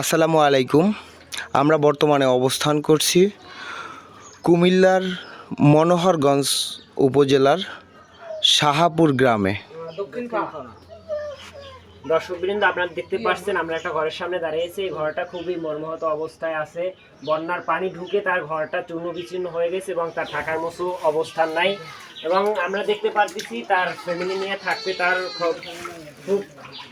আসসালামু আলাইকুম। আমরা বর্তমানে অবস্থান করছি কুমিল্লার মনোহরগঞ্জ উপজেলার শাহাপুর গ্রামে। দর্শকবৃন্দ, আপনারা দেখতে পাচ্ছেন, আমরা একটা ঘরের সামনে দাঁড়িয়েছি এই ঘরটা খুবই মর্মাহত অবস্থায় আছে। বন্যার পানি ঢুকে তার ঘরটা চূর্ণ বিচ্ছিন্ন হয়ে গেছে এবং তার থাকার মতো অবস্থান নাই। এবং আমরা দেখতে পাচ্ছি তার ফ্যামিলি নিয়ে থাকতে তার খুব-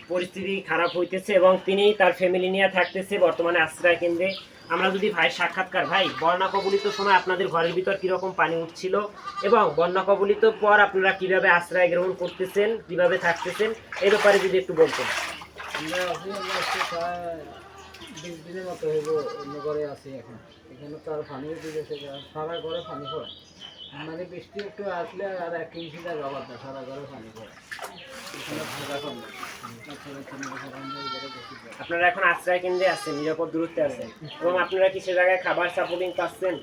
পরিস্থিতি খারাপ হইতেছে এবং তিনি তার ফ্যামিলি নিয়ে থাকতেছে বর্তমানে আশ্রয় কেন্দ্রে। আমরা যদি ভাই সাক্ষাৎকার, ভাই, বন্যা কবলিত সময় আপনাদের ঘরের ভিতর কীরকম পানি উঠছিল এবং বন্যা কবলিত পর আপনারা কীভাবে আশ্রয় গ্রহণ করতেছেন, কীভাবে থাকতেছেন এই ব্যাপারে যদি একটু বলতেন। বিশ দিনের মতো হইব অন্য ঘরে আছি এখন। এখানে তো আর পানিও দিতেছে, সারা ঘরে পানি পড়ে। বৃষ্টি একটু আসলে আর সারা ঘরে পানি পড়ে। আপনারা এখন আশ্রয় কেন্দ্রে আছেন, নিরাপদ দূরত্বে আছেন। এবং আপনারা কি সে জায়গায় খাবার সাপোর্টিং পাচ্ছেন?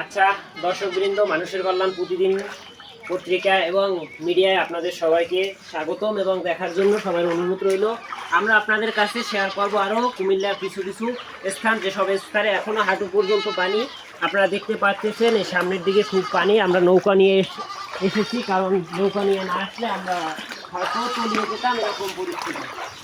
আচ্ছা দর্শকবৃন্দ, মানুষের কল্যাণ প্রতিদিন পত্রিকা এবং মিডিয়ায় আপনাদের সবাইকে স্বাগতম এবং দেখার জন্য সবার অনুরোধ রইল। আমরা আপনাদের কাছে শেয়ার করব আরও কুমিল্লার কিছু কিছু স্থান, যেসব স্থানে এখনও হাঁটু পর্যন্ত পানি আপনারা দেখতে পাচ্ছেন, এই সামনের দিকে খুব পানি, আমরা নৌকা নিয়ে এস- এসেছি, কারণ নৌকা নিয়ে না আসলে আমরা হয়তো তলিয়ে যেতাম এরকম পরিস্থিতি।